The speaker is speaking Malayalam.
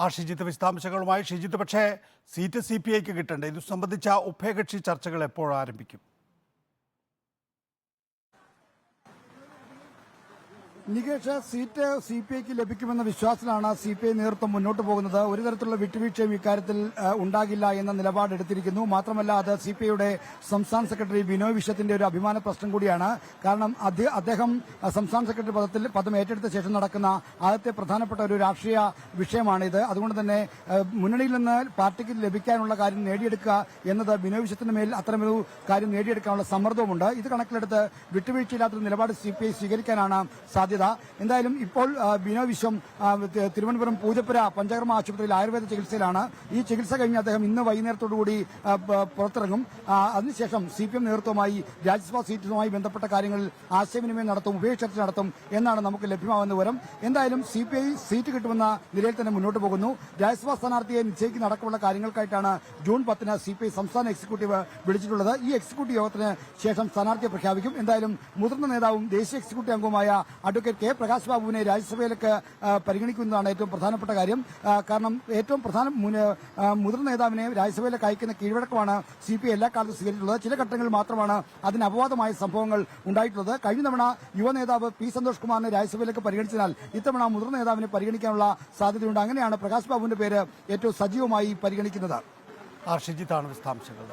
ആ ഷിജിത്ത് വിശദാംശങ്ങളുമായി ഷിജിത്ത്. പക്ഷേ സീറ്റ് സി പി ഐക്ക് കിട്ടണ്ടേ? ഇത് സംബന്ധിച്ച ഉഭയകക്ഷി ചർച്ചകൾ എപ്പോൾ ആരംഭിക്കും നികേഷ് സീറ്റ് സി പി ഐക്ക് ലഭിക്കുമെന്ന വിശ്വാസത്തിലാണ് സി പി ഐ നേതൃത്വം മുന്നോട്ട് പോകുന്നത്. ഒരു തരത്തിലുള്ള വിട്ടുവീഴ്ചയും ഇക്കാര്യത്തിൽ ഉണ്ടാകില്ല എന്ന നിലപാടെടുത്തിരിക്കുന്നു. മാത്രമല്ല അത് സി പി ഐയുടെ സംസ്ഥാന സെക്രട്ടറി ബിനോയ് വിശ്വത്തിന്റെ ഒരു അഭിമാന പ്രശ്നം കൂടിയാണ്. കാരണം അദ്ദേ- അദ്ദേഹം സംസ്ഥാന സെക്രട്ടറി പദത്തിൽ പദം ഏറ്റെടുത്ത ശേഷം നടക്കുന്ന ആദ്യത്തെ പ്രധാനപ്പെട്ട ഒരു രാഷ്ട്രീയ വിഷയമാണിത്. അതുകൊണ്ട് തന്നെ മുന്നണിയിൽ നിന്ന് പാർട്ടിക്ക് ലഭിക്കാനുള്ള കാര്യം നേടിയെടുക്കുക എന്നത് ബിനോയ് വിശ്വത്തിന് മേൽ അത്തരമൊരു കാര്യം നേടിയെടുക്കാനുള്ള സമ്മർദ്ദവുമുണ്ട്. ഇത് കണക്കിലെടുത്ത് വിട്ടുവീഴ്ചയില്ലാത്തൊരു നിലപാട് സി പി ഐ സ്വീകരിക്കാനാണ് സാധ്യത എന്തായാലും ഇപ്പോൾ ബിനോ വിശ്വം തിരുവനന്തപുരം പൂജപ്പുര പഞ്ചകർമ്മ ആശുപത്രിയിൽ ആയുർവേദ ചികിത്സയിലാണ്. ഈ ചികിത്സ കഴിഞ്ഞ് അദ്ദേഹം ഇന്ന് വൈകുന്നേരത്തോടുകൂടി പുറത്തിറങ്ങും. അതിനുശേഷം സി പി എം നേതൃത്വമായി രാജ്യസഭാ സീറ്റുമായി ബന്ധപ്പെട്ട കാര്യങ്ങളിൽ ആശയവിനിമയം നടത്തും ഉഭയചർച്ച നടത്തും എന്നാണ് നമുക്ക് ലഭ്യമാകുന്ന വിവരം. എന്തായാലും സി പി ഐ സീറ്റ് കിട്ടുമെന്ന നിലയിൽ തന്നെ മുന്നോട്ട് പോകുന്നു. രാജ്യസഭാ സ്ഥാനാർത്ഥിയെ നിശ്ചയിക്കുന്ന അടക്കമുള്ള കാര്യങ്ങൾക്കായിട്ടാണ് ജൂൺ പത്തിന് സി പി ഐ സംസ്ഥാന എക്സിക്യൂട്ടീവ് വിളിച്ചിട്ടുള്ളത്. ഈ എക്സിക്യൂട്ടീവ് യോഗത്തിന് ശേഷം സ്ഥാനാർത്ഥിയെ പ്രഖ്യാപിക്കും. എന്തായാലും മുതിർന്ന നേതാവും ദേശീയ എക്സിക്യൂട്ടീവ് അംഗവുമായ അഡ്വക്കേറ്റ് കെ പ്രകാശ് ബാബുവിനെ രാജ്യസഭയിലേക്ക് പരിഗണിക്കുന്നതാണ് ഏറ്റവും പ്രധാനപ്പെട്ട കാര്യം. കാരണം ഏറ്റവും പ്രധാന മുതിർന്ന നേതാവിനെ രാജ്യസഭയിലേക്ക് അയക്കുന്ന കീഴ്വഴക്കമാണ് സി പി എല്ലാ കാലത്തും സ്വീകരിച്ചിട്ടുള്ളത്. ചില ഘട്ടങ്ങളിൽ മാത്രമാണ് അതിന് അപവാദമായ സംഭവങ്ങൾ ഉണ്ടായിട്ടുള്ളത്. കഴിഞ്ഞ തവണ യുവ നേതാവ് പി സന്തോഷ് കുമാറിനെ രാജ്യസഭയിലേക്ക് പരിഗണിച്ചതിനാൽ ഇത്തവണ മുതിർന്ന നേതാവിനെ പരിഗണിക്കാനുള്ള സാധ്യതയുണ്ട്. അങ്ങനെയാണ് പ്രകാശ് ബാബുവിന്റെ പേര് ഏറ്റവും സജീവമായി പരിഗണിക്കുന്നത്. ആ ഷിജിത്താണ് വിശദാംശങ്ങൾ